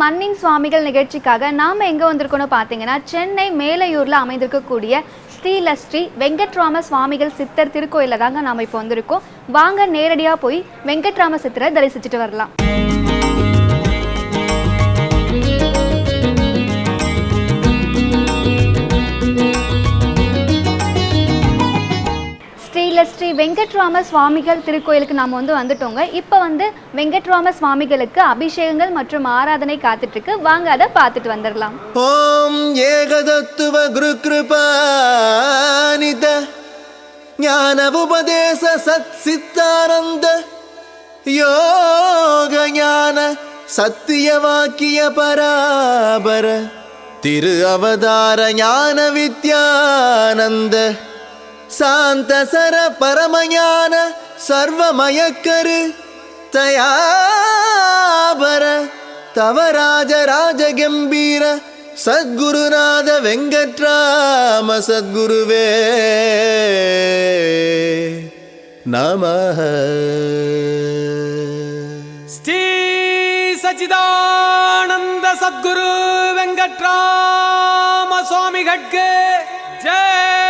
மண்ணின் சுவாமிகள் நிகழ்ச்சிக்காக நாம் எங்கே வந்திருக்கோம்னு பார்த்தீங்கன்னா சென்னை மேலையூரில் அமைந்திருக்கக்கூடிய ஸ்ரீலஸ்ரீ வெங்கட்ராம சுவாமிகள் சித்தர் திருக்கோயிலில் தாங்க நாம் இப்போ வந்திருக்கோம். வாங்க நேரடியாக போய் வெங்கட்ராம சித்தரை தரிசிச்சுட்டு வரலாம். ஸ்ரீல ஸ்ரீ வெங்கட்ராம சுவாமிகள் திருக்கோயிலுக்கு நாம் வந்து வந்துட்டோங்க. இப்போ வந்து வெங்கட்ராம சுவாமிகளுக்கு அபிஷேகங்கள் மற்றும் ஆராதனை காத்துட்டு இருக்கு வாங்க அதை பார்த்துட்டு வந்துடலாம் ஓம் ஏகதத்துவ குரு கிருபானித ஞான உபதேச சத் சித்தானந்த யோக ஞான சத்திய வாக்கிய பராபர திரு அவதார ஞான வித்யானந்த. சாந்தசர பரமஞான சர்வமயக்கரு தயாபர தவராஜ ராஜ கம்பீர சத்குருநாத வெங்கட்ராம சத்குருவே. நம ஸ்ரீ சச்சிதானந்த சத்குரு வெங்கட்ராம சுவாமி கட்கு. ஜெய்!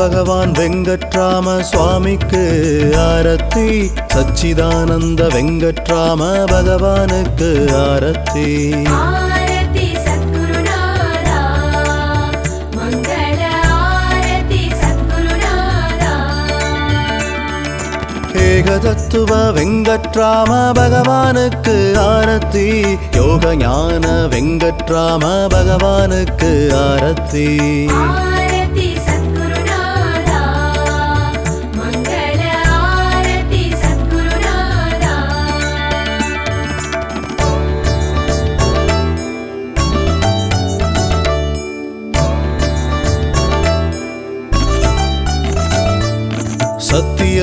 பகவான் வெங்கட்ராம சுவாமிக்கு ஆரத்தி சச்சிதானந்த வெங்கட்ராம பகவானுக்கு ஆரத்தி ஏகதத்துவ வெங்கட்ராம பகவானுக்கு ஆரத்தி யோக ஞான வெங்கட்ராம பகவானுக்கு ஆரத்தி.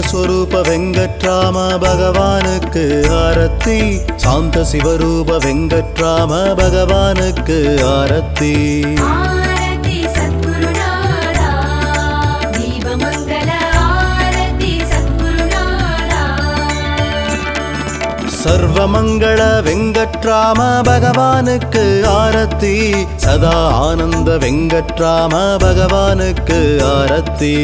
ஸ்வரூப வெங்கட்ராம பகவானுக்கு ஆரத்தி. சாந்த சிவரூப வெங்கட்ராம பகவானுக்கு ஆரத்தி. சர்வமங்கள வெங்கட்ராம பகவானுக்கு ஆரத்தி. சதா ஆனந்த வெங்கட்ராம பகவானுக்கு ஆரத்தி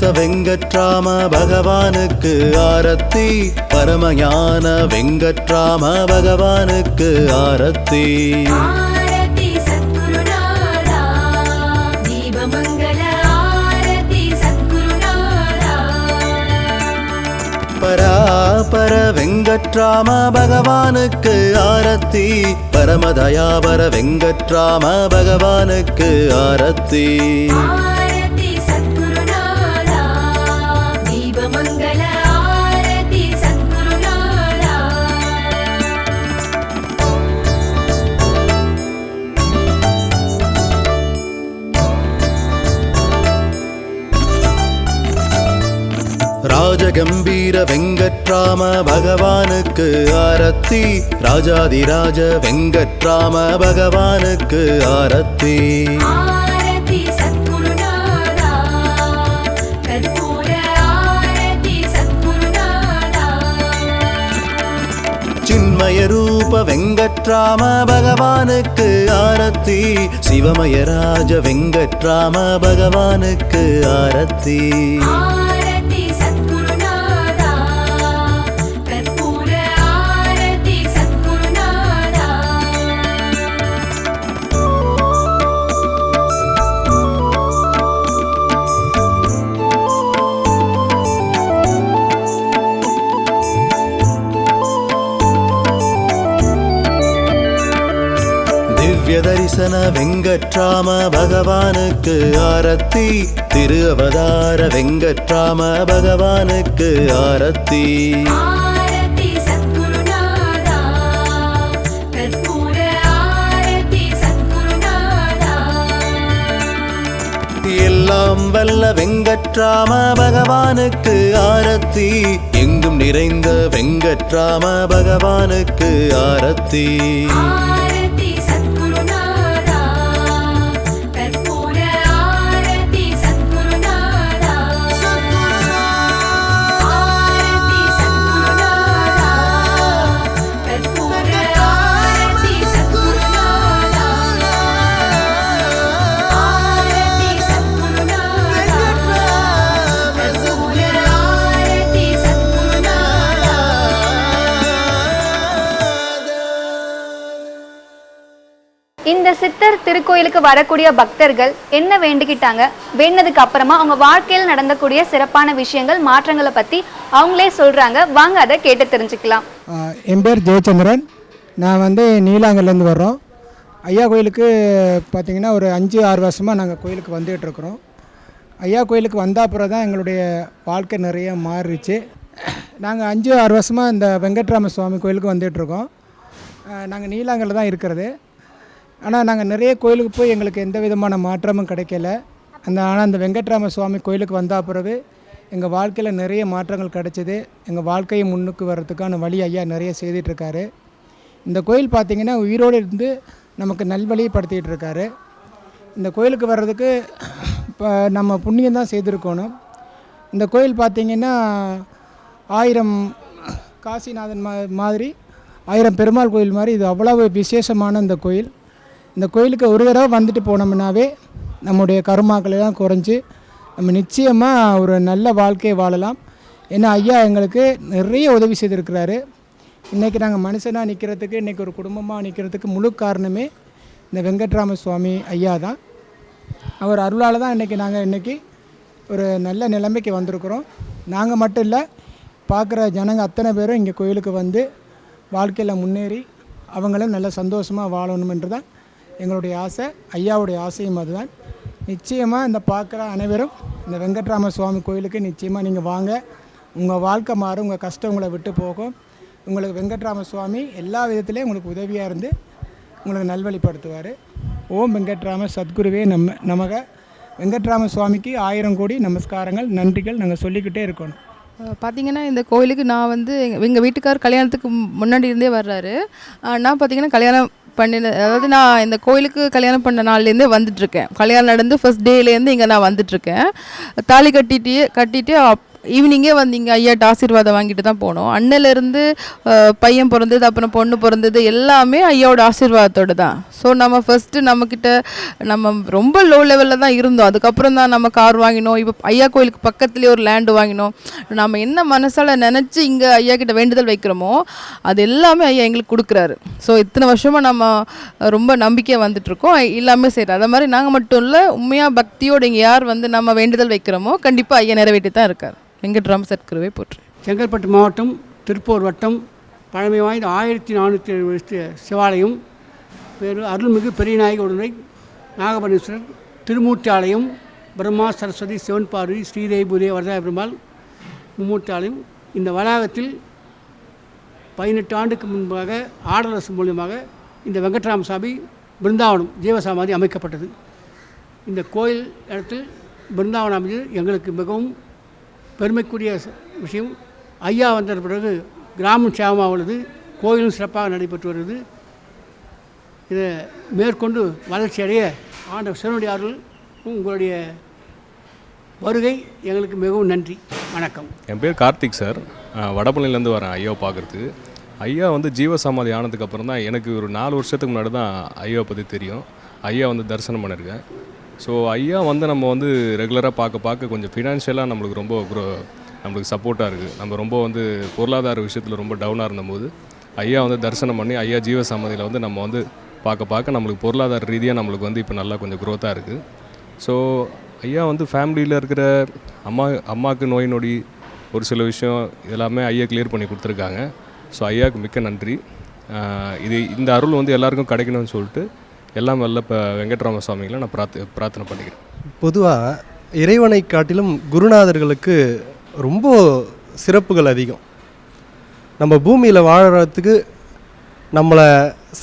உபதேச வெங்கட்ராம பகவானுக்கு ஆரத்தி. பரமஞான வெங்கட்ராம பகவானுக்கு ஆரத்தி. பராபர வெங்கட்ராம பகவானுக்கு ஆரத்தி. பரமதயாபர வெங்கட்ராம பகவானுக்கு ஆரத்தி. ராஜகம்பீர வெங்கட்ராம பகவானுக்கு ஆரத்தி. ராஜாதிராஜ வெங்கட்ராம பகவானுக்கு ஆரத்தி. சின்மய ரூப வெங்கட்ராம பகவானுக்கு ஆரத்தி. சிவமயராஜ வெங்கட்ராம பகவானுக்கு ஆரத்தி தரிசன வெங்கட்ராம பகவானுக்கு ஆரத்தி. திரு அவதார வெங்கட்ராம பகவானுக்கு ஆரத்தி. எல்லாம் வல்ல வெங்கட்ராம பகவானுக்கு ஆரத்தி. எங்கும் நிறைந்த வெங்கட்ராம பகவானுக்கு ஆரத்தி இந்த திருக்கோயிலுக்கு வரக்கூடிய பக்தர்கள் என்ன வேண்டிக்கிட்டாங்க? வேண்டதுக்கு அப்புறமா அவங்க வாழ்க்கையில் நடந்தக்கூடிய சிறப்பான விஷயங்கள் மாற்றங்களை பத்தி அவங்களே சொல்றாங்க. வாங்க அதை கேட்டு தெரிஞ்சுக்கலாம். என் பேர் ஜெயச்சந்திரன். நான் வந்து நீலாங்கல்லேருந்து வர்றோம். ஐயா கோயிலுக்கு பார்த்திங்கன்னா ஒரு அஞ்சு ஆறு வருஷமாக நாங்கள் கோயிலுக்கு வந்துகிட்டு இருக்கிறோம். ஐயா கோயிலுக்கு வந்த அப்புறம் தான் எங்களுடைய வாழ்க்கை நிறைய மாறிடுச்சு நாங்கள் அஞ்சு ஆறு வருஷமாக இந்த வெங்கட்ராம சுவாமி கோயிலுக்கு வந்துகிட்ருக்கோம் நாங்கள் நீலாங்கல்ல தான் இருக்கிறது. ஆனால் நாங்கள் நிறைய கோயிலுக்கு போய் எங்களுக்கு எந்த விதமான மாற்றமும் கிடைக்கல. அந்த ஆனால் அந்த வெங்கட்ராம சுவாமி கோயிலுக்கு வந்த பிறகு எங்கள் வாழ்க்கையில் நிறைய மாற்றங்கள் கிடைச்சிது. எங்கள் வாழ்க்கையை முன்னுக்கு வர்றதுக்கான வழி ஐயா நிறைய செய்துட்ருக்காரு. இந்த கோயில் பார்த்திங்கன்னா உயிரோடு இருந்து நமக்கு நல்வழிப்படுத்திகிட்டு இருக்காரு இந்த கோயிலுக்கு வர்றதுக்கு இப்போ நம்ம புண்ணியம் தான் செய்திருக்கணும். இந்த கோயில் பார்த்திங்கன்னா ஆயிரம் காசிநாதன் மா மாதிரி ஆயிரம் பெருமாள் கோயில் மாதிரி இது அவ்வளவு விசேஷமான இந்த கோயில். இந்த கோயிலுக்கு ஒரு தடவை வந்துட்டு போனோம்னாவே நம்முடைய கருமாக்கள் எல்லாம் குறைஞ்சி நம்ம நிச்சயமாக ஒரு நல்ல வாழ்க்கையை வாழலாம். ஏன்னா ஐயா எங்களுக்கு நிறைய உதவி செய்திருக்கிறாரு. இன்றைக்கி நாங்கள் மனுஷனாக நிற்கிறதுக்கு இன்றைக்கி ஒரு குடும்பமாக நிற்கிறதுக்கு முழு காரணமே இந்த வெங்கட்ராம சுவாமி ஐயா தான். அவர் அருளால் தான் இன்றைக்கி நாங்கள் இன்றைக்கி ஒரு நல்ல நிலைமைக்கு வந்திருக்கிறோம். நாங்கள் மட்டும் இல்லை பார்க்குற ஜனங்கள் அத்தனை பேரும் இங்கே கோயிலுக்கு வந்து வாழ்க்கையில் முன்னேறி அவங்களும் நல்ல சந்தோஷமாக வாழணுமென்று தான் எங்களுடைய ஆசை ஐயாவுடைய ஆசையும் அதுதான். நிச்சயமாக இந்த பார்க்குற அனைவரும் இந்த வெங்கட்ராம சுவாமி கோயிலுக்கு நிச்சயமாக நீங்கள் வாங்க. உங்கள் வாழ்க்கை மாறும் உங்கள் கஷ்டம் உங்களை விட்டு போகும். உங்களுக்கு வெங்கட்ராம சுவாமி எல்லா விதத்துலேயும் உங்களுக்கு உதவியாக இருந்து உங்களுக்கு நல்வழிப்படுத்துவார். ஓம் வெங்கட்ராம சத்குருவே நம்ம நமக. வெங்கட்ராம சுவாமிக்கு ஆயிரம் கோடி நமஸ்காரங்கள் நன்றிகள் நாங்கள் சொல்லிக்கிட்டே இருக்கணும். பார்த்தீங்கன்னா இந்த கோயிலுக்கு நான் வந்து எங்கள் வீட்டுக்கார் கல்யாணத்துக்கு முன்னாடி இருந்தே வர்றாரு. நான் பார்த்தீங்கன்னா கல்யாணம் பண்ணின அதாவது நான் இந்த கோயிலுக்கு கல்யாணம் பண்ண நாள்லேருந்தே வந்துட்டுருக்கேன். கல்யாணம் நடந்து ஃபர்ஸ்ட் டேலேருந்து இங்கே நான் வந்துட்டுருக்கேன். தாலி கட்டிட்டு கட்டிட்டு அப் ஈவினிங்கே வந்து இங்கே ஐயாட்ட ஆசீர்வாதம் வாங்கிட்டு தான் போனோம். அண்ணிலேருந்து பையன் பிறந்தது அப்புறம் பொண்ணு பிறந்தது எல்லாமே ஐயாவோட ஆசீர்வாதத்தோடு தான். ஸோ நம்ம ஃபஸ்ட்டு நம்மக்கிட்ட நம்ம ரொம்ப லோ லெவலில் தான் இருந்தோம். அதுக்கப்புறம் தான் நம்ம கார் வாங்கினோம். இப்போ ஐயா கோயிலுக்கு பக்கத்துலேயே ஒரு லேண்டு வாங்கினோம். நம்ம என்ன மனசால் நினச்சி இங்கே ஐயா கிட்ட வேண்டுதல் வைக்கிறோமோ அது எல்லாமே ஐயா எங்களுக்கு கொடுக்குறாரு. ஸோ இத்தனை வருஷமாக நம்ம ரொம்ப நம்பிக்கையாக வந்துட்ருக்கோம் எல்லாமே செய்கிறார் அதை மாதிரி நாங்கள் மட்டும் இல்லை உண்மையாக பக்தியோடு இங்கே யார் வந்து நம்ம வேண்டுதல் வைக்கிறோமோ கண்டிப்பாக ஐயா நிறைவேற்றி தான் இருக்கார். வெங்கட்ராம சத்குருவை போற்று செங்கல்பட்டு மாவட்டம் திருப்பூர் வட்டம் பழமை வாய்ந்த ஆயிரத்தி நானூற்றி எழுபது சிவாலயம் வேறு அருள்மிகு பெரியநாயக உடனே நாகபரணேஸ்வரர் திருமூர்த்தி ஆலயம் பிரம்மா சரஸ்வதி சிவன் பார்வதி ஸ்ரீதேவி பூதே வரதாய பெருமாள் மும்மூர்த்தி ஆலயம் இந்த வளாகத்தில் பதினெட்டு ஆண்டுக்கு முன்பாக ஆடல் அரசு மூலியமாக இந்த வெங்கட்ராம சாமி பிருந்தாவனம் ஜீவசமாதி அமைக்கப்பட்டது. இந்த கோயில் இடத்தில் பிருந்தாவனம் அமைஞ்சது எங்களுக்கு மிகவும் பெருமைக்குரிய விஷயம். ஐயா வந்த பிறகு கிராமம் சேமமாக உள்ளது. கோயிலும் சிறப்பாக நடைபெற்று வருது இதை மேற்கொண்டு வளர்ச்சி அடைய ஆண்ட சிவனுடைய அருள் உங்களுடைய வருகை எங்களுக்கு மிகவும் நன்றி. வணக்கம். என் பேர் கார்த்திக் சார். வடபழனிலேருந்து வரேன் ஐயாவை பார்க்குறதுக்கு. ஐயா வந்து ஜீவசமாதி ஆனதுக்கு அப்புறம் தான் எனக்கு ஒரு நாலு வருஷத்துக்கு முன்னாடி தான் ஐயாவை பற்றி தெரியும். ஐயா வந்து தரிசனம் பண்ணியிருக்கேன் ஸோ ஐயா வந்து நம்ம வந்து ரெகுலராக பார்க்க பார்க்க கொஞ்சம் ஃபினான்ஷியலாக நம்மளுக்கு ரொம்ப க்ரோ நம்மளுக்கு சப்போர்ட்டாக இருக்குது நம்ம ரொம்ப வந்து பொருளாதார விஷயத்தில் ரொம்ப டவுனாக இருந்தபோது ஐயா வந்து தரிசனம் பண்ணி ஐயா ஜீவசமாதியில் வந்து நம்ம வந்து பார்க்க பார்க்க நம்மளுக்கு பொருளாதார ரீதியாக நம்மளுக்கு வந்து இப்போ நல்லா கொஞ்சம் க்ரோத்தாக இருக்குது ஸோ ஐயா வந்து ஃபேமிலியில் இருக்கிற அம்மா அம்மாவுக்கு நோய் நொடி ஒரு சில விஷயம் இதெல்லாமே ஐயா கிளியர் பண்ணி கொடுத்துருக்காங்க. ஸோ ஐயாவுக்கு மிக்க நன்றி. இது இந்த அருள் வந்து எல்லாருக்கும் கிடைக்கணும்னு சொல்லிட்டு எல்லாம் வல்ல இப்போ வெங்கட்ராம சுவாமிகளை நான் பிரார்த்த பிரார்த்தனை பண்ணிக்கிறேன். பொதுவாக இறைவனை காட்டிலும் குருநாதர்களுக்கு ரொம்ப சிறப்புகள் அதிகம். நம்ம பூமியில் வாழறதுக்கு நம்மளை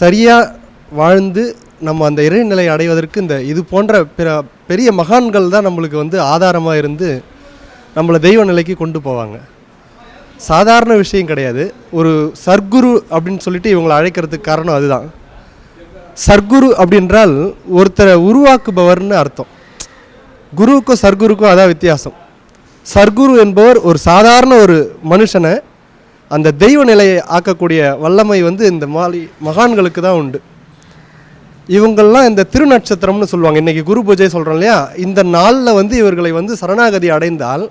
சரியாக வாழ்ந்து நம்ம அந்த இறைநிலை அடைவதற்கு இந்த இது போன்ற பிற பெரிய மகான்கள் தான் நம்மளுக்கு வந்து ஆதாரமாக இருந்து நம்மளை தெய்வ நிலைக்கு கொண்டு போவாங்க. சாதாரண விஷயம் கிடையாது. ஒரு சர்க்குரு அப்படின்னு சொல்லிட்டு இவங்களை அழைக்கிறதுக்கு காரணம் அதுதான். சர்க்குரு அப்படின்றால் ஒருத்தரை உருவாக்குபவர்னு அர்த்தம். குருவுக்கும் சர்க்குருக்கும் அதான் வித்தியாசம். சர்க்குரு என்பவர் ஒரு சாதாரண ஒரு மனுஷனை அந்த தெய்வ நிலையை ஆக்கக்கூடிய வல்லமை வந்து இந்த மாலி மகான்களுக்கு தான் உண்டு. இவங்கள்லாம் இந்த திருநட்சத்திரம்னு சொல்லுவாங்க. இன்றைக்கி குரு பூஜை சொல்கிறோம் இல்லையா? இந்த நாளில் வந்து இவர்களை வந்து சரணாகதி அடைந்தால்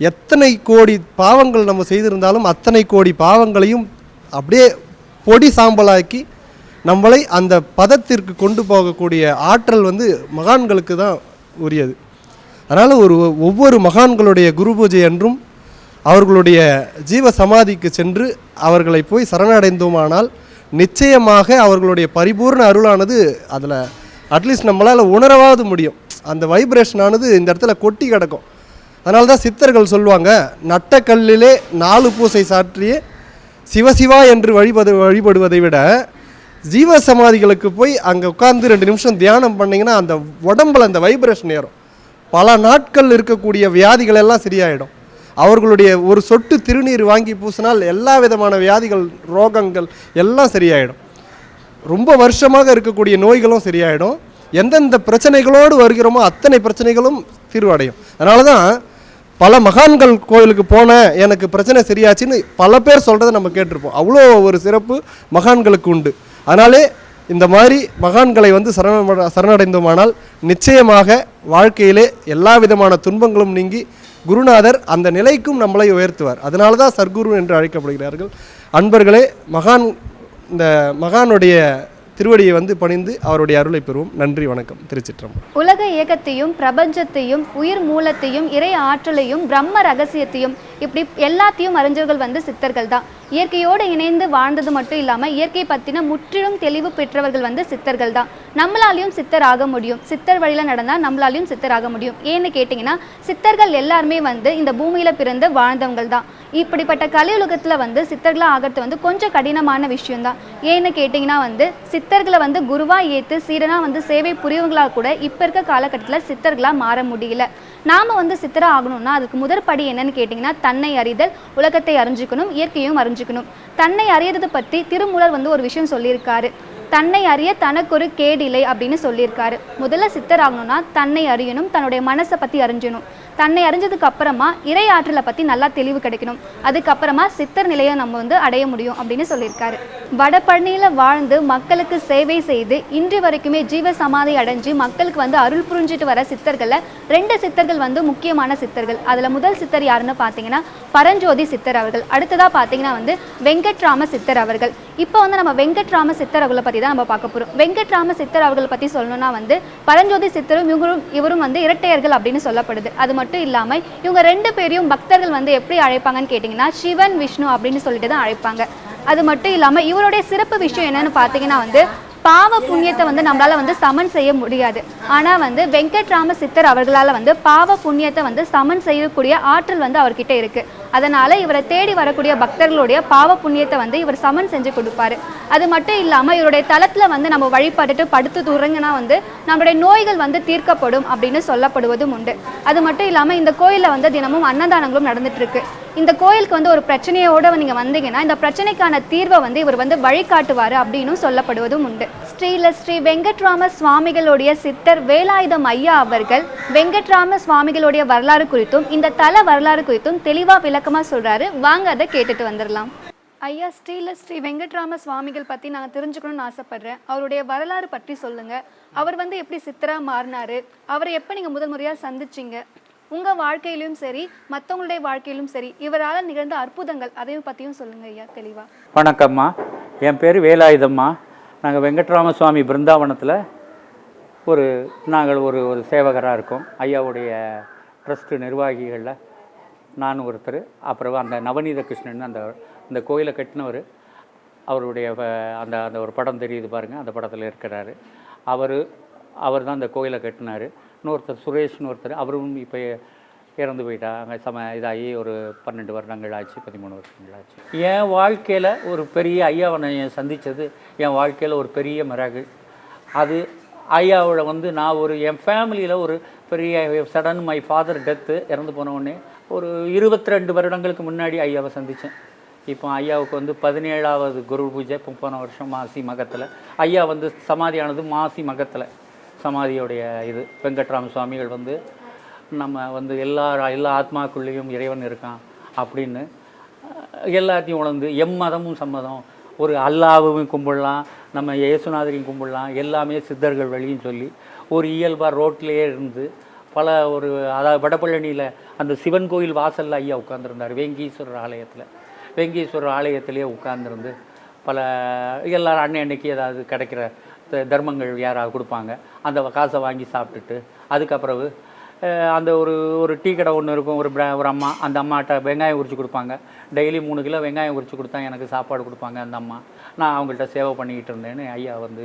எத்தனை கோடி பாவங்கள் நம்ம செய்திருந்தாலும் அத்தனை கோடி பாவங்களையும் அப்படியே பொடி சாம்பலாக்கி நம்மளை அந்த பதத்திற்கு கொண்டு போகக்கூடிய ஆற்றல் வந்து மகான்களுக்கு தான் உரியது. அதனால் ஒரு ஒவ்வொரு மகான்களுடைய குரு பூஜை அன்றும் அவர்களுடைய ஜீவ சமாதிக்கு சென்று அவர்களை போய் சரணடைந்தோமானால் நிச்சயமாக அவர்களுடைய பரிபூர்ண அருளானது அதில் அட்லீஸ்ட் நம்மளால் உணரவாது முடியும். அந்த வைப்ரேஷனானது இந்த இடத்துல கொட்டி கிடக்கும். அதனால தான் சித்தர்கள் சொல்லுவாங்க நட்டக்கல்லிலே நாலு பூசை சாற்றியே சிவசிவா என்று வழிபடு வழிபடுவதை விட ஜீவ சமாதிகளுக்கு போய் அங்கே உட்காந்து ரெண்டு நிமிஷம் தியானம் பண்ணிங்கன்னா அந்த உடம்புல அந்த வைப்ரேஷன் ஏறும். பல நாட்கள் இருக்கக்கூடிய வியாதிகள் எல்லாம் சரியாயிடும். அவர்களுடைய ஒரு சொட்டு திருநீர் வாங்கி பூசினால் எல்லா விதமான வியாதிகள் ரோகங்கள் எல்லாம் சரியாயிடும். ரொம்ப வருஷமாக இருக்கக்கூடிய நோய்களும் சரியாயிடும். எந்தெந்த பிரச்சனைகளோடு வருகிறோமோ அத்தனை பிரச்சனைகளும் தீர்வடையும். அதனால தான் பல மகான்கள் கோயிலுக்கு போனேன் எனக்கு பிரச்சனை சரியாச்சுன்னு பல பேர் சொல்கிறத நம்ம கேட்டிருப்போம். அவ்வளோ ஒரு சிறப்பு மகான்களுக்கு உண்டு. அதனாலே இந்த மாதிரி மகான்களை வந்து சரண சரணடைந்தோமானால் நிச்சயமாக வாழ்க்கையிலே எல்லா விதமான துன்பங்களும் நீங்கி குருநாதர் அந்த நிலைக்கும் நம்மளை உயர்த்துவார். அதனால தான் சர்க்குரு என்று அழைக்கப்படுகிறார்கள். அன்பர்களே மகான் இந்த மகானுடைய திருவடியை வந்து பணிந்து அவருடைய அருளை பெறுவோம். நன்றி வணக்கம். திருச்சிற்றம்பலம். உலக இயக்கத்தையும் பிரபஞ்சத்தையும் உயிர் மூலத்தையும் இறை ஆற்றலையும் பிரம்ம ரகசியத்தையும் இப்படி எல்லாத்தையும் அறிஞர்கள் வந்து சித்தர்கள் தான். இயற்கையோடு இணைந்து வாழ்ந்தது மட்டும் இல்லாமல் இயற்கை பற்றின முற்றிலும் தெளிவு பெற்றவர்கள் வந்து சித்தர்கள் தான். நம்மளாலையும் சித்தர் ஆக முடியும். சித்தர் வழியில் நடந்தால் நம்மளாலையும் சித்தர் ஆக முடியும். ஏன்னு கேட்டிங்கன்னா சித்தர்கள் எல்லாருமே வந்து இந்த பூமியில் பிறந்து வாழ்ந்தவங்கள் தான் இப்படிப்பட்ட கலியுலகத்தில் வந்து சித்தர்களாக ஆகிறது வந்து கொஞ்சம் கடினமான விஷயம்தான். ஏன்னு கேட்டிங்கன்னா வந்து சித்தர்களை வந்து குருவாக ஏற்று சீரனாக வந்து சேவை புரியவங்களாக கூட இப்போ இருக்க காலகட்டத்தில் சித்தர்களாக மாற முடியல. நாம் வந்து சித்தராக ஆகணும்னா அதுக்கு முதற் படி என்னன்னு கேட்டிங்கன்னா தன்னை அறிதல் உலகத்தை அறிஞ்சிக்கணும் இயற்கையும் அறிஞ்சுக்கணும். தன்னை அறியறது பற்றி திருமூலர் வந்து ஒரு விஷயம் சொல்லியிருக்காரு. தன்னை அறிய தனக்கொரு கேடில்லை அப்படின்னு சொல்லியிருக்காரு. முதல்ல சித்தர் ஆகணும்னா தன்னை அறியணும் தன்னுடைய மனசை பற்றி அறிஞ்சணும். தன்னை அறிஞ்சதுக்கு அப்புறமா இறை ஆற்றலை பற்றி நல்லா தெளிவு கிடைக்கணும். அதுக்கப்புறமா சித்தர் நிலையை நம்ம வந்து அடைய முடியும் அப்படின்னு சொல்லியிருக்காரு. வடபழனியில் வாழ்ந்து மக்களுக்கு சேவை செய்து இன்று வரைக்குமே ஜீவ சமாதி அடைஞ்சு மக்களுக்கு வந்து அருள் புரிஞ்சிட்டு வர சித்தர்களில் ரெண்டு சித்தர்கள் வந்து முக்கியமான சித்தர்கள். அதில் முதல் சித்தர் யாருன்னு பார்த்தீங்கன்னா பரஞ்சோதி சித்தர் அவர்கள். அடுத்ததாக பார்த்தீங்கன்னா வந்து வெங்கட்ராம சித்தர் அவர்கள். இப்போ வந்து நம்ம வெங்கட்ராம சித்தர் அவர்களை பற்றி தான் நம்ம பார்க்க போகிறோம் வெங்கட்ராம சித்தர் அவர்களை பற்றி சொல்லணும்னா வந்து பரஞ்சோதி சித்தரும் இவரும் இவரும் வந்து இரட்டையர்கள் அப்படின்னு சொல்லப்படுது. அது மட்டும் இல்லாமல் இவங்க ரெண்டு பேரையும் பக்தர்கள் வந்து எப்படி அழைப்பாங்கன்னு கேட்டிங்கன்னா சிவன் விஷ்ணு அப்படின்னு சொல்லிட்டு தான் அழைப்பாங்க. அது மட்டும் இல்லாமல் இவருடைய சிறப்பு விஷயம் என்னன்னு பார்த்தீங்கன்னா வந்து பாவ புண்ணியத்தை வந்து நம்மளால வந்து சமன் செய்ய முடியாது. ஆனால் வந்து வெங்கட்ராம சித்தர் அவர்களால் வந்து பாவ புண்ணியத்தை வந்து சமன் செய்யக்கூடிய ஆற்றல் வந்து அவர்கிட்ட இருக்கு. அதனால் இவரை தேடி வரக்கூடிய பக்தர்களுடைய பாவ புண்ணியத்தை வந்து இவர் சமன் செஞ்சு கொடுப்பாரு. அது மட்டும் இல்லாமல் இவருடைய தளத்தில் வந்து நம்ம வழிபட்டுட்டு படுத்து துறங்கினா வந்து நம்மளுடைய நோய்கள் வந்து தீர்க்கப்படும் அப்படின்னு சொல்லப்படுவதும் உண்டு. அது மட்டும் இல்லாமல் இந்த கோயிலில் வந்து தினமும் அன்னதானங்களும் நடந்துட்டு இருக்கு இந்த கோயிலுக்கு வந்து ஒரு பிரச்சனையோட நீங்கள் வந்தீங்கன்னா இந்த பிரச்சனைக்கான தீர்வை வந்து இவர் வந்து வழிகாட்டுவார் அப்படின்னு சொல்லப்படுவதும் உண்டு. ஸ்ரீல ஸ்ரீ வெங்கட்ராம சுவாமிகளுடைய சித்தர் வேலாயுதம் ஐயா அவர்கள் வெங்கட்ராம சுவாமிகளுடைய வரலாறு குறித்தும் இந்த தல வரலாறு குறித்தும் தெளிவாக விளக்கமாக சொல்கிறாரு வாங்க அதை கேட்டுட்டு வந்துடலாம் ஐயா ஸ்ரீல ஸ்ரீ வெங்கட்ராம சுவாமிகள் பற்றி நான் தெரிஞ்சுக்கணும்னு ஆசைப்பட்றேன். அவருடைய வரலாறு பற்றி சொல்லுங்க. அவர் வந்து எப்படி சித்தரா மாறினாரு? அவரை எப்போ நீங்கள் முதல் முறையாக சந்திச்சீங்க? உங்கள் வாழ்க்கையிலும் சரி மற்றவங்களுடைய வாழ்க்கையிலும் சரி இவரால் நிகழ்ந்த அற்புதங்கள் அதையும் பற்றியும் சொல்லுங்கள் ஐயா தெளிவாக வணக்கம்மா. என் பேர் வேலாயுதம்மா. நாங்கள் வெங்கட்ராம சுவாமி பிருந்தாவனத்தில் ஒரு நாங்கள் ஒரு ஒரு சேவகராக இருக்கோம். ஐயாவுடைய ட்ரஸ்ட்டு நிர்வாகிகளில். நான் ஒருத்தர் அப்புறம் அந்த நவநீத கிருஷ்ணன் அந்த இந்த கோயிலை கட்டினவர் அவருடைய அந்த அந்த ஒரு படம் தெரியுது பாருங்கள் அந்த படத்தில் இருக்கிறாரு. அவர் அவர் தான் அந்த கோயிலை கட்டினார். இன்னொருத்தர் சுரேஷ்னு ஒருத்தர் அவரும் இப்போ இறந்து போயிட்டாங்க சம இதாகி ஒரு பன்னெண்டு வருடங்கள் ஆச்சு பதிமூணு வருஷங்கள் ஆச்சு. என் வாழ்க்கையில் ஒரு பெரிய ஐயாவை நான் சந்தித்தது என் வாழ்க்கையில் ஒரு பெரிய மிராகு. அது ஐயாவோட வந்து நான் ஒரு என் ஃபேமிலியில் ஒரு பெரிய சடன் மை ஃபாதர் டெத்து இறந்து போனவுடனே ஒரு இருபத்தி ரெண்டு வருடங்களுக்கு முன்னாடி ஐயாவை சந்தித்தேன் இப்போ ஐயாவுக்கு வந்து பதினேழாவது குரு பூஜை இப்போ போன வருஷம் மாசி மகத்தில். ஐயா வந்து சமாதியானது மாசி மகத்தில். சமாதியோடைய இது வெங்கட்ராம சுவாமிகள் வந்து நம்ம வந்து எல்லா எல்லா ஆத்மாக்குள்ளேயும் இறைவன் இருக்கான் அப்படின்னு எல்லாத்தையும் உணர்ந்து எம்மதமும் சம்மதம். ஒரு அல்லாவும் கும்பிடலாம் நம்ம இயேசுநாதரையும் கும்பிடலாம் எல்லாமே சித்தர்கள் வழியும் சொல்லி ஒரு இயல்பாக ரோட்லேயே இருந்து பல ஒரு அதாவது வடபழனியில் அந்த சிவன் கோயில் வாசலில் ஐயா உட்காந்துருந்தார் வேங்கீஸ்வரர் ஆலயத்தில். வேங்கீஸ்வரர் ஆலயத்திலே உட்காந்துருந்து பல எல்லாரும் அன்னை அன்னைக்கு ஏதாவது கிடைக்கிற த- தர்மங்கள் யாராவது கொடுப்பாங்க அந்த காசை வாங்கி சாப்பிட்டுட்டு அதுக்கப்புறவு அந்த ஒரு ஒரு டீ கடை ஒன்று இருக்கும் ஒரு ஒரு அம்மா அந்த அம்மாட்ட வெங்காயம் உரிச்சு கொடுப்பாங்க. டெய்லி மூணு கிலோ வெங்காயம் உரிச்சு கொடுத்தா எனக்கு சாப்பாடு கொடுப்பாங்க அந்த அம்மா. நான் அவங்கள்ட்ட சேவை பண்ணிக்கிட்டு இருந்தேன்னு ஐயா வந்து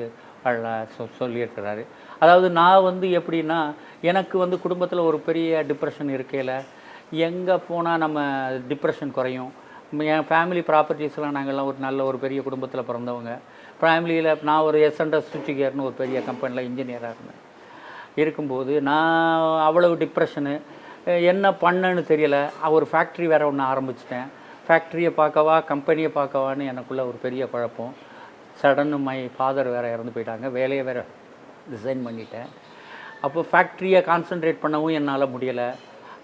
சொ சொல்லியிருக்கிறாரு. அதாவது நான் வந்து எப்படின்னா எனக்கு வந்து குடும்பத்தில் ஒரு பெரிய டிப்ரெஷன் இருக்கையில் எங்கே போனால் நம்ம டிப்ரெஷன் குறையும். என் ஃபேமிலி ப்ராப்பர்ட்டிஸ்லாம் நாங்கள்லாம் ஒரு நல்ல ஒரு பெரிய குடும்பத்தில் பிறந்தவங்க. ஃபேமிலியில் நான் ஒரு எஸ்என்எஸ் சுவிட்சுகேர்னு ஒரு பெரிய கம்பெனியில் இன்ஜினியராக இருந்தேன். இருக்கும்போது நான் அவ்வளவு டிப்ரெஷனு என்ன பண்ணேன்னு தெரியலை. ஒரு ஃபேக்ட்ரி வேறு ஒன்று ஆரம்பிச்சிட்டேன். ஃபேக்ட்ரியை பார்க்கவா கம்பெனியை பார்க்கவான்னு எனக்குள்ள ஒரு பெரிய குழப்பம். சடனு மை ஃபாதர் வேறு இறந்து போயிட்டாங்க. வேலையை வேறு ரிசைன் பண்ணிட்டேன். அப்போ ஃபேக்ட்ரியை கான்சென்ட்ரேட் பண்ணவும் என்னால் முடியலை.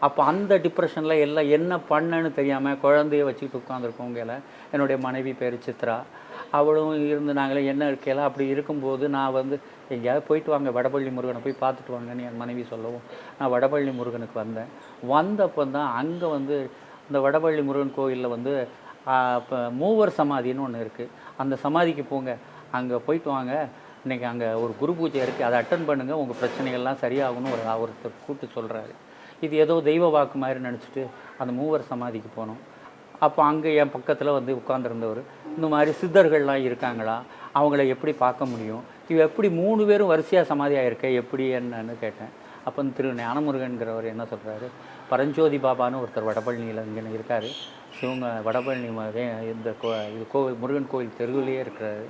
அப்போ அந்த டிப்ரெஷனில் எல்லாம் என்ன பண்ணேன்னு தெரியாமல் குழந்தைய வச்சுக்கிட்டு உட்காந்துருக்கவங்கள என்னுடைய மனைவி பேர் சித்ரா. அவளும் இருந்து நாங்களே என்ன இருக்கையில அப்படி இருக்கும்போது நான் வந்து எங்கேயாவது போயிட்டு வாங்க. வடபள்ளி முருகனை போய் பார்த்துட்டு வாங்கன்னு என் மனைவி சொல்லவும். நான் வடபள்ளி முருகனுக்கு வந்தேன். வந்தப்போ தான் அங்கே வந்து இந்த வடபள்ளி முருகன் கோயிலில் வந்து இப்போ மூவர் சமாதின்னு ஒன்று இருக்குது அந்த சமாதிக்கு போங்க. அங்கே போயிட்டு வாங்க. இன்றைக்கி அங்கே ஒரு குரு பூஜை இருக்குது அதை அட்டன் பண்ணுங்கள் உங்கள் பிரச்சனைகள்லாம் சரியாகணும்னு ஒரு ஒருத்தர் கூப்பிட்டு சொல்கிறாரு இது ஏதோ தெய்வ வாக்கு மாதிரி நினச்சிட்டு அந்த மூவர் சமாதிக்கு போனோம். அப்போ அங்கே என் பக்கத்தில் வந்து உட்காந்துருந்தவர் இந்த மாதிரி சித்தர்கள்லாம் இருக்காங்களா? அவங்கள எப்படி பார்க்க முடியும்? இவ எப்படி மூணு பேரும் வரிசையாக சமாதியாக இருக்க எப்படி என்னன்னு கேட்டேன். அப்போ திரு ஞானமுருகன்கிறவர் என்ன சொல்கிறாரு பரஞ்சோதி பாபான்னு ஒருத்தர் வடபழனியில் இங்கே இருக்கார். சிவங்க வடபழனி மாதிரி இந்த கோ இது கோவில் முருகன் கோவில் தெருவிலேயே இருக்கிறாரு.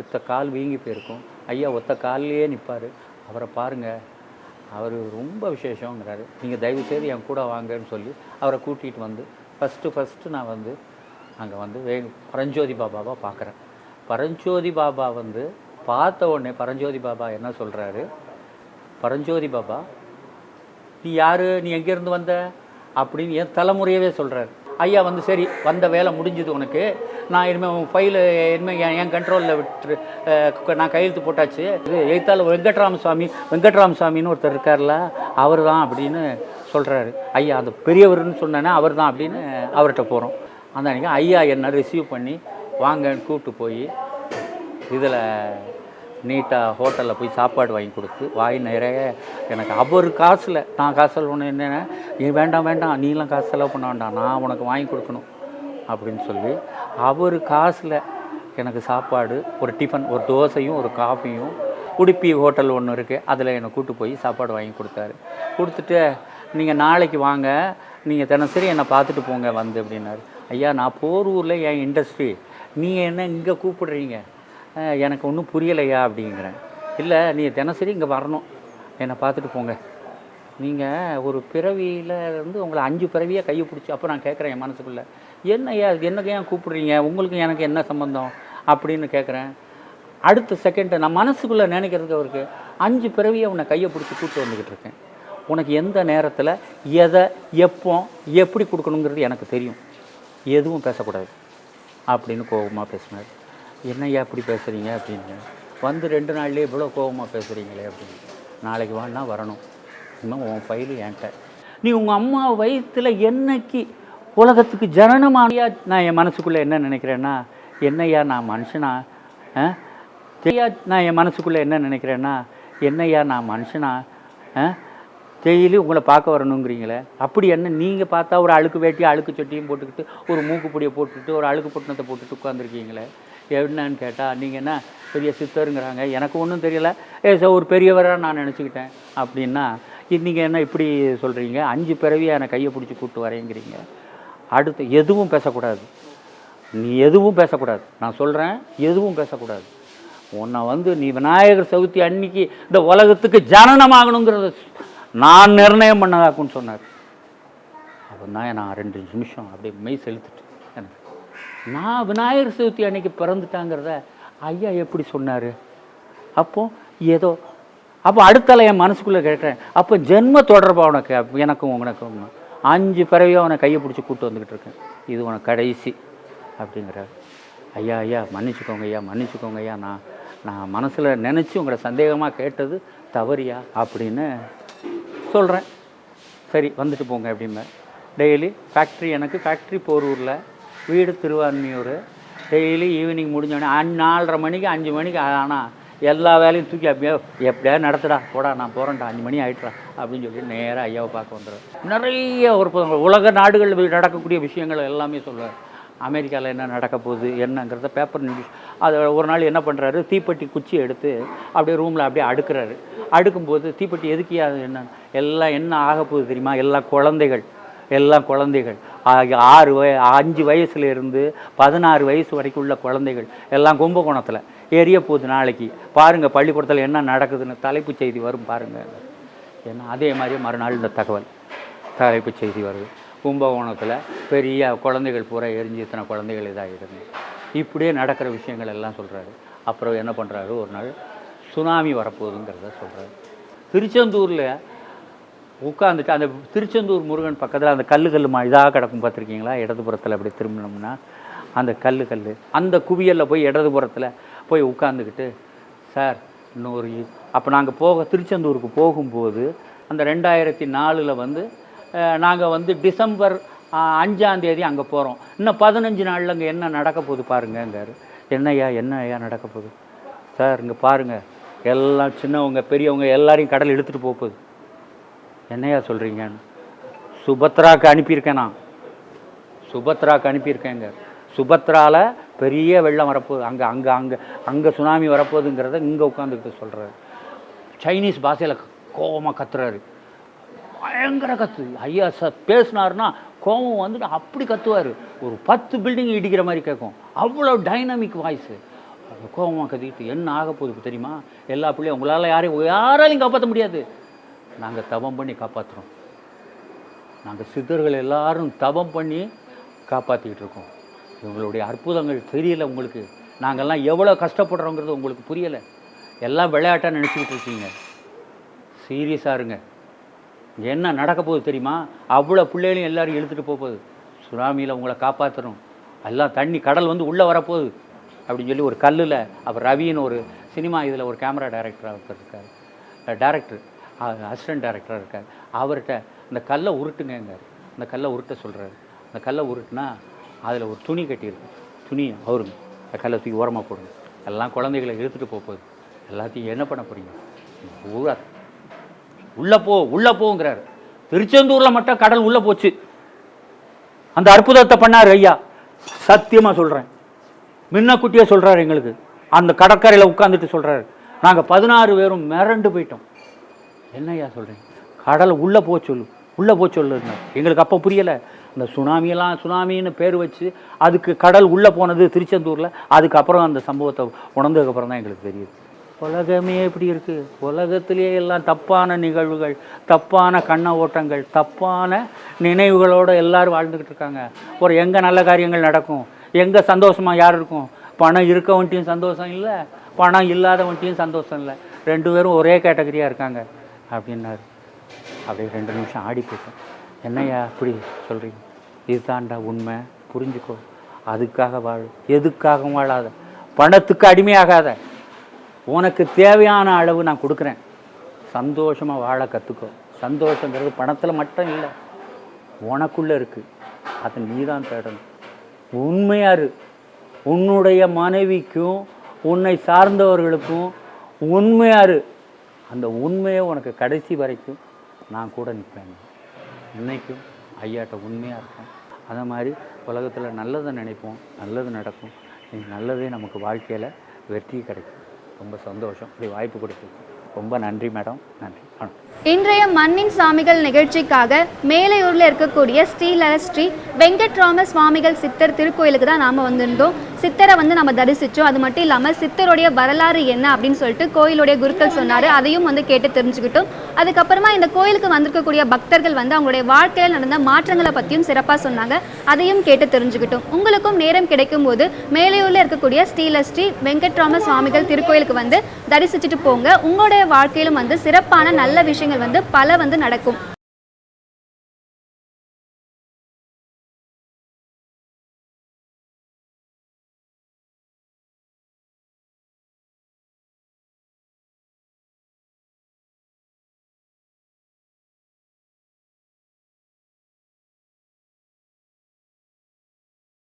ஒத்த கால் வீங்கி போயிருக்கும். ஐயா ஒத்த கால்லையே நிற்பார் அவரை பாருங்கள் அவர் ரொம்ப விசேஷங்கிறாரு. நீங்கள் தயவு செய்து என் கூட வாங்கன்னு சொல்லி அவரை கூட்டிகிட்டு வந்து ஃபஸ்ட்டு ஃபஸ்ட்டு நான் வந்து அங்கே வந்து வே பரஞ்சோதி பாபாவை பார்க்குறேன் பரஞ்சோதி பாபா வந்து பார்த்த உடனே பரஞ்சோதி பாபா என்ன சொல்கிறாரு பரஞ்சோதி பாபா நீ யார்? நீ எங்கேருந்து வந்த? அப்படின்னு என் தலைமுறையவே சொல்கிறாரு ஐயா வந்து சரி வந்த வேலை முடிஞ்சுது உனக்கு. நான் இனிமேல் உன் ஃபைலு இனிமேல் என் என் கண்ட்ரோலில் விட்டு நான் கையெழுத்து போட்டாச்சு. இது எழுத்தாளர் வெங்கட்ராம சுவாமி வெங்கட்ராம சுவாமின்னு ஒருத்தர் இருக்கார்ல அவர் தான் அப்படின்னு சொல்கிறாரு ஐயா அந்த பெரியவர்னு சொன்னேன்னா அவர் தான் அப்படின்னு அவர்கிட்ட போகிறோம் அந்த அன்றைக்கி ஐயா என்ன ரிசீவ் பண்ணி வாங்கன்னு கூப்பிட்டு போய் இதில் நீட்டாக ஹோட்டலில் போய் சாப்பாடு வாங்கி கொடுத்து வாய் நிறைய எனக்கு அவர் காசில் நான் காசு ஒன்று என்னென்ன நீ வேண்டாம் வேண்டாம் நீலாம் காசு செலவு பண்ண வேண்டாம் நான் உனக்கு வாங்கி கொடுக்கணும் அப்படின்னு சொல்லி அவர் காசில் எனக்கு சாப்பாடு ஒரு டிஃபன் ஒரு தோசையும் ஒரு காஃபியும் உடுப்பி ஹோட்டல் ஒன்று இருக்குது அதில் என்னை கூட்டு போய் சாப்பாடு வாங்கி கொடுத்தாரு. கொடுத்துட்டு நீங்கள் நாளைக்கு வாங்க நீங்கள் தினசரி என்னை பார்த்துட்டு போங்க வந்து அப்படின்னாரு. ஐயா நான் போரூரில் என் இண்டஸ்ட்ரி நீங்கள் என்ன இங்கே கூப்பிடுறீங்க? எனக்கு ஒன்றும் புரியலையா அப்படிங்கிறேன். இல்லை நீ தினசரி இங்கே வரணும். என்னை பார்த்துட்டு போங்க. நீங்கள் ஒரு பிறவியில் இருந்து உங்களை அஞ்சு பிறவியாக கையை பிடிச்சி அப்போ நான் கேட்குறேன் என் மனசுக்குள்ளே. என்ன ஐயா என்னக்கு ஏன் கூப்பிடுறீங்க? உங்களுக்கு எனக்கு என்ன சம்மந்தம் அப்படின்னு கேட்குறேன் அடுத்த செகண்டை நான் மனசுக்குள்ளே நினைக்கிறதுக்கு அவருக்கு அஞ்சு பிறவியை உன்னை கையை பிடிச்சி கூப்பிட்டு வந்துக்கிட்டு இருக்கேன். உனக்கு எந்த நேரத்தில் எதை எப்போ எப்படி கொடுக்கணுங்கிறது எனக்கு தெரியும். எதுவும் பேசக்கூடாது. அப்படின்னு கோபமாக பேசினார். என்னய்யா இப்படி பேசுகிறீங்க அப்படின்னு. வந்து ரெண்டு நாள்லேயே இவ்வளோ கோபமாக பேசுகிறீங்களே அப்படின்னு. நாளைக்கு வான்னா வரணும். இன்னும் உன் ஃபைலு என்கிட்ட. நீ உங்கள் அம்மா வயிற்றில் என்னைக்கு உலகத்துக்கு ஜனனமானியா? நான் என் மனசுக்குள்ளே என்ன நினைக்கிறேன்னா என்னையா நான் மனுஷனா? ஆ? தெரியா? நான் என் மனசுக்குள்ளே என்ன நினைக்கிறேன்னா என்னய்யா நான் மனுஷனா? ஆ? டெய்லி உங்களை பார்க்க வரணுங்கிறீங்களே. அப்படி என்ன நீங்கள் பார்த்தா ஒரு அழுக்கு வேட்டி அழுக்கு சட்டியும் போட்டுக்கிட்டு ஒரு மூக்குப்பொடியை போட்டுக்கிட்டு ஒரு அழுக்கு பொட்டணத்தை போட்டுட்டு உட்காந்துருக்கீங்களே என்னன்னு கேட்டால் நீங்கள் என்ன பெரிய சித்தருங்கிறாங்க? எனக்கு ஒன்றும் தெரியல. ஏ சார் ஒரு பெரியவராக நான் நினச்சிக்கிட்டேன். அப்படின்னா நீங்கள் என்ன இப்படி சொல்கிறீங்க அஞ்சு பிறவியாக என்னை கையை பிடிச்சி கூப்பிட்டு வரேங்கிறீங்க. அடுத்து எதுவும் பேசக்கூடாது. நீ எதுவும் பேசக்கூடாது. நான் சொல்கிறேன் எதுவும் பேசக்கூடாது. உன்னை வந்து நீ விநாயகர் சதுர்த்தி அன்னைக்கு இந்த உலகத்துக்கு ஜனனமாகணுங்கிறத நான் நிர்ணயம் பண்ணதாக்குன்னு சொன்னார். அப்போ தான் நான் ரெண்டு நிமிஷம் அப்படியே மெய் செலுத்திட்டு நான் விநாயகர் சதுர்த்தி அன்னைக்கு பிறந்துட்டாங்கிறத ஐயா எப்படி சொன்னார்? அப்போ ஏதோ அப்போ அடுத்தால என் மனசுக்குள்ளே கேட்டேன் அப்போ ஜென்ம தொடர்பாக உனக்கு எனக்கும் உனக்கும் அஞ்சு பிறவியாக அவனை கையை பிடிச்சி கூப்பிட்டு வந்துக்கிட்டு இருக்கேன். இது உனக்கு கடைசி அப்படிங்கிறார். ஐயா ஐயா மன்னிச்சுக்கோங்க ஐயா மன்னிச்சுக்கோங்க ஐயா நான் நான் மனசில் நினச்சி உங்களை சந்தேகமாக கேட்டது தவறியா அப்படின்னு சொல்கிறேன் சரி வந்துட்டு போங்க அப்படிம்பேன். டெய்லி ஃபேக்ட்ரி எனக்கு ஃபேக்ட்ரி போரூரில் வீடு திருவான்மியூர். டெய்லி ஈவினிங் முடிஞ்சோடனே அஞ்சு நாலரை மணிக்கு அஞ்சு மணிக்கு ஆனால் எல்லா வேலையும் தூக்கி அப்படியே எப்படியாவது நடத்துடா போடா நான் போகிறேன்டா அஞ்சு மணி ஆகிட்டுறா அப்படின்னு சொல்லி நேராக ஐயாவை பார்க்க வந்துடுவேன் நிறைய ஒரு உலக நாடுகளில் நடக்கக்கூடிய விஷயங்கள் எல்லாமே சொல்லுவார். அமெரிக்காவில் என்ன நடக்க போகுது என்னங்கிறத பேப்பர் நியூஸ் அது ஒரு நாள் என்ன பண்ணுறாரு தீப்பெட்டி குச்சி எடுத்து அப்படியே ரூமில் அப்படியே அடுக்குறாரு. அடுக்கும்போது தீப்பெட்டி எதுக்கியா அது என்ன எல்லாம் என்ன ஆக போகுது தெரியுமா? எல்லா குழந்தைகள் எல்லாம் குழந்தைகள். ஆறு வய அஞ்சு வயசுலேருந்து பதினாறு வயசு வரைக்கும் உள்ள குழந்தைகள். எல்லாம் கும்பகோணத்தில் எரிய போகுது நாளைக்கு. பாருங்கள் பள்ளிக்கூடத்தில் என்ன நடக்குதுன்னு தலைப்புச் செய்தி வரும் பாருங்கள் ஏன்னா அதே மாதிரி மறுநாள் இந்த தகவல். தலைப்புச் செய்தி வருது. கும்பகோணத்தில் பெரிய குழந்தைகள் பூரா எரிஞ்சு இத்தனை குழந்தைகள் இதாகிடுது இப்படியே நடக்கிற விஷயங்கள் எல்லாம் சொல்கிறாரு அப்புறம் என்ன பண்ணுறாரு ஒரு நாள் சுனாமி வரப்போகுதுங்கிறத சொல்கிறாரு திருச்செந்தூரில் உட்காந்துட்டு அந்த திருச்செந்தூர் முருகன் பக்கத்தில் அந்த கல்லு கல் இதாக கிடக்கும் பார்த்துருக்கீங்களா இடதுபுறத்தில் அப்படி திரும்பினோம்னா அந்த கல்லு கல் அந்த குவியலில் போய் இடதுபுறத்தில் போய் உட்காந்துக்கிட்டு சார் இன்னொரு அப்போ நாங்கள் போக திருச்செந்தூருக்கு போகும்போது அந்த ரெண்டாயிரத்தி நாலில் வந்து நாங்கள் வந்து டிசம்பர் அஞ்சாந்தேதி அங்கே போகிறோம் இன்னும் பதினஞ்சு நாளில் அங்கே என்ன நடக்க போகுது பாருங்கங்காரு. என்னையா என்ன ஐயா நடக்க போகுது? சார் இங்கே பாருங்கள் எல்லாம் சின்னவங்க பெரியவங்க எல்லாரையும் கடல் இழுத்துட்டு போகுது. என்னையா சொல்கிறீங்கன்னு சுபத்ராவுக்கு அனுப்பியிருக்கேன் நான். சுபத்ராவுக்கு அனுப்பியிருக்கேங்க. சுபத்ரால பெரிய வெள்ளம் வரப்போகுது. அங்கே அங்கே அங்கே அங்கே சுனாமி வரப்போகுதுங்கிறத இங்கே உட்காந்துக்கிட்டு சொல்கிறாரு சைனீஸ் பாஷையில் கோவமாக கத்துறாரு. பயங்கர கத்து. ஐயா ச பேசினாருன்னா கோவம் வந்துட்டு அப்படி கத்துவார். ஒரு பத்து பில்டிங் இடிக்கிற மாதிரி கேட்கும் அவ்வளோ டைனமிக் வாய்ஸு கோபமாக கத்திக்கிட்டு என்ன ஆக போகுது தெரியுமா? எல்லா பிள்ளையும் உங்களால் யாரையும் யாராலையும் காப்பாற்ற முடியாது. நாங்கள் தவம் பண்ணி காப்பாற்றுறோம் நாங்கள் சித்தர்கள் எல்லாரும் தவம் பண்ணி காப்பாற்றிக்கிட்டு இருக்கோம். இவங்களுடைய அற்புதங்கள் தெரியல உங்களுக்கு. நாங்கள்லாம் எவ்வளோ கஷ்டப்படுறோங்கிறது உங்களுக்கு புரியலை. எல்லாம் விளையாட்டாக நினச்சிக்கிட்டு இருக்கீங்க. சீரியஸாக இருங்க. என்ன நடக்க போகுது தெரியுமா? அவ்வளோ பிள்ளைகளையும் எல்லோரும் இழுத்துட்டு போகுது. சுனாமியில் உங்களை காப்பாற்றணும் எல்லாம் தண்ணி கடல் வந்து உள்ளே வரப்போகுது. அப்படின்னு சொல்லி ஒரு கல்லில் அவர் ரவின்னு ஒரு சினிமா இதில் ஒரு கேமரா டைரக்டராக இருக்கார். டேரக்டர். அசிஸ்டன்ட் டைரக்டராக இருக்கார். அவர்கிட்ட இந்த கல்லை உருட்டுங்கிறார் அந்த கல்லை உருட்ட சொல்கிறாரு அந்த கல்லை உருட்டுனா அதில் ஒரு துணி கட்டியிருக்கு துணி அவருங்க. அந்த கல்லை தூக்கி ஓரமாக போடுங்க. எல்லாம் குழந்தைகளை இழுத்துட்டு போக போகுது. எல்லாத்தையும் என்ன பண்ண போகிறீங்க ஊரா உள்ளே போ உள்ளே போங்கிறார். திருச்செந்தூரில் மட்டும் கடல் உள்ளே போச்சு. அந்த அற்புதத்தை பண்ணார் ஐயா. சத்தியமாக சொல்கிறேன் மின்னக்குட்டியாக சொல்கிறாரு எங்களுக்கு. அந்த கடற்கரையில் உட்காந்துட்டு சொல்கிறாரு நாங்கள் பதினாறு பேரும் மிரண்டு போயிட்டோம். என்னய்யா சொல்கிறேன் கடல் உள்ளே போக சொல்லு உள்ளே போக சொல்லுன்னா. எங்களுக்கு அப்போ புரியலை. இந்த சுனாமியெல்லாம் சுனாமின்னு பேர் வச்சு அதுக்கு கடல் உள்ளே போனது திருச்செந்தூரில் அதுக்கப்புறம் அந்த சம்பவத்தை உணர்ந்ததுக்கப்புறம் தான் எங்களுக்கு தெரியுது. உலகமே எப்படி இருக்குது உலகத்திலே எல்லாம் தப்பான நிகழ்வுகள் தப்பான கண்ண ஓட்டங்கள் தப்பான நினைவுகளோடு எல்லோரும் வாழ்ந்துக்கிட்டு இருக்காங்க. ஒரு எங்கே நல்ல காரியங்கள் நடக்கும்? எங்கே சந்தோஷமாக யார் இருக்கும்? பணம் இருக்கவன்ட்டையும் சந்தோஷம் இல்லை பணம் இல்லாதவன்ட்டையும் சந்தோஷம் இல்லை. ரெண்டு பேரும் ஒரே கேட்டகரியாக இருக்காங்க. அப்படின்னாரு. அப்படியே ரெண்டு நிமிஷம் ஆடி போயிட்டேன் என்னய்யா அப்படி சொல்கிறீங்க இதுதான்டா உண்மை. புரிஞ்சுக்கோ. அதுக்காக வாழு. எதுக்காகவும் வாழாத. பணத்துக்கு அடிமையாகாத. உனக்கு தேவையான அளவு நான் கொடுக்குறேன். சந்தோஷமாக வாழ கற்றுக்கோ சந்தோஷங்கிறது பணத்தில் மட்டும் இல்லை. உனக்குள்ளே இருக்குது அதை நீ தான் தேடணும் உண்மையாரு உன்னுடைய மனைவிக்கும் உன்னை சார்ந்தவர்களுக்கும் உண்மையாரு அந்த உண்மையை உனக்கு கடைசி வரைக்கும் நான் கூட நிற்பேன். இன்றைக்கும் ஐயாட்ட உண்மையாக இருக்கும் அதே மாதிரி உலகத்தில் நல்லதை நினைப்போம் நல்லது நடக்கும். நல்லதே நமக்கு வாழ்க்கையில் வெற்றி கிடைக்கும். ரொம்ப சந்தோஷம். இப்படி வாய்ப்பு கொடுத்து ரொம்ப நன்றி மேடம். நன்றி. இன்றைய மண்ணின் சாமிகள் நிகழ்ச்சிக்காக மேலையூரில் இருக்கக்கூடிய ஸ்ரீலர ஸ்ரீ வெங்கட்ராம சுவாமிகள் சித்தர் திருக்கோயிலுக்கு தான் நாம் வந்திருந்தோம். சித்தரை வந்து நம்ம தரிசித்தோம் அது மட்டும் இல்லாமல் சித்தருடைய வரலாறு என்ன அப்படின்னு சொல்லிட்டு கோயிலுடைய குருக்கள் சொன்னார். அதையும் வந்து கேட்டு தெரிஞ்சுக்கிட்டோம். அதுக்கப்புறமா இந்த கோயிலுக்கு வந்திருக்கக்கூடிய பக்தர்கள் வந்து அவங்களுடைய வாழ்க்கையில் நடந்த மாற்றங்களை பற்றியும் சிறப்பாக சொன்னாங்க. அதையும் கேட்டு தெரிஞ்சுக்கிட்டோம். உங்களுக்கும் நேரம் கிடைக்கும் போது மேலையூரில் இருக்கக்கூடிய ஸ்ரீல ஸ்ரீ வெங்கட்ராம சுவாமிகள் திருக்கோயிலுக்கு வந்து தரிசிச்சுட்டு போங்க. உங்களுடைய வாழ்க்கையிலும் வந்து சிறப்பான நல்ல விஷயங்கள் வந்து பல வந்து நடக்கும்.